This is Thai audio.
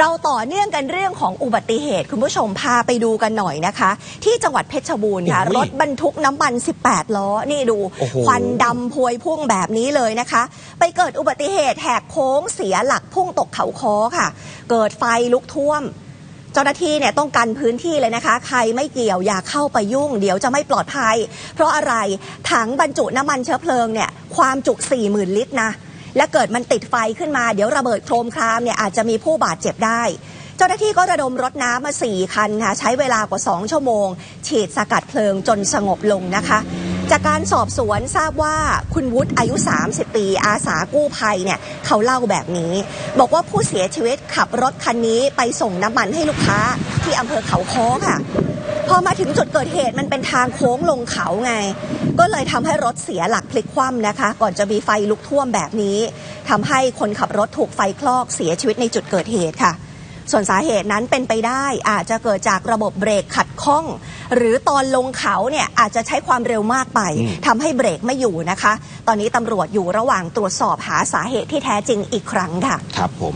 เราต่อเนื่องกันเรื่องของอุบัติเหตุคุณผู้ชมพาไปดูกันหน่อยนะคะ ที่จังหวัดเพชรบูรณ์ค่ะโอ้โหรถบรรทุกน้ำมัน 18 ล้อ นี่ดูโอ้โหควันดำพวยพุ่งแบบนี้เลยนะคะ ไปเกิดอุบัติเหตุแหกโค้งเสียหลักพุ่งตกเขาค้อค่ะ เกิดไฟลุกท่วม เจ้าหน้าที่เนี่ยต้องกันพื้นที่เลยนะคะ ใครไม่เกี่ยวอย่าเข้าไปยุ่ง เดี๋ยวจะไม่ปลอดภัย เพราะอะไรถังบรรจุน้ำมันเชื้อเพลิงเนี่ยความจุ 40,000 ลิตรนะ และเกิดมันติดไฟขึ้นมาเดี๋ยวระเบิดโครมครามเนี่ยอาจจะมีผู้บาดเจ็บได้ เจ้าหน้าที่ก็ระดมรถน้ำมา 4 คันค่ะใช้เวลากว่า 2 ชั่วโมง ฉีดสกัดเพลิงจนสงบลงนะคะ จากการสอบสวนทราบว่าคุณวุฒิอายุ 30 ปี อาสากู้ภัยเนี่ยเขาเล่าแบบนี้ บอกว่าผู้เสียชีวิตขับรถคันนี้ไปส่งน้ำมันให้ลูกค้าที่อำเภอเขาค้อค่ะ พอมาถึงจุดเกิดเหตุมันเป็นทางโค้งลงเขาไง ก็เลยทำให้รถเสียหลักพลิกคว่ำนะคะ ก่อนจะมีไฟลุกท่วมแบบนี้ทำให้คนขับรถถูกไฟคลอกเสียชีวิตในจุดเกิดเหตุค่ะ ส่วนสาเหตุนั้นเป็นไปได้อาจจะเกิดจากระบบเบรกขัดข้อง หรือตอนลงเขาเนี่ยอาจจะใช้ความเร็วมากไปทำให้เบรกไม่อยู่นะคะ ตอนนี้ตำรวจอยู่ระหว่างตรวจสอบหาสาเหตุที่แท้จริงอีกครั้งค่ะ ครับผม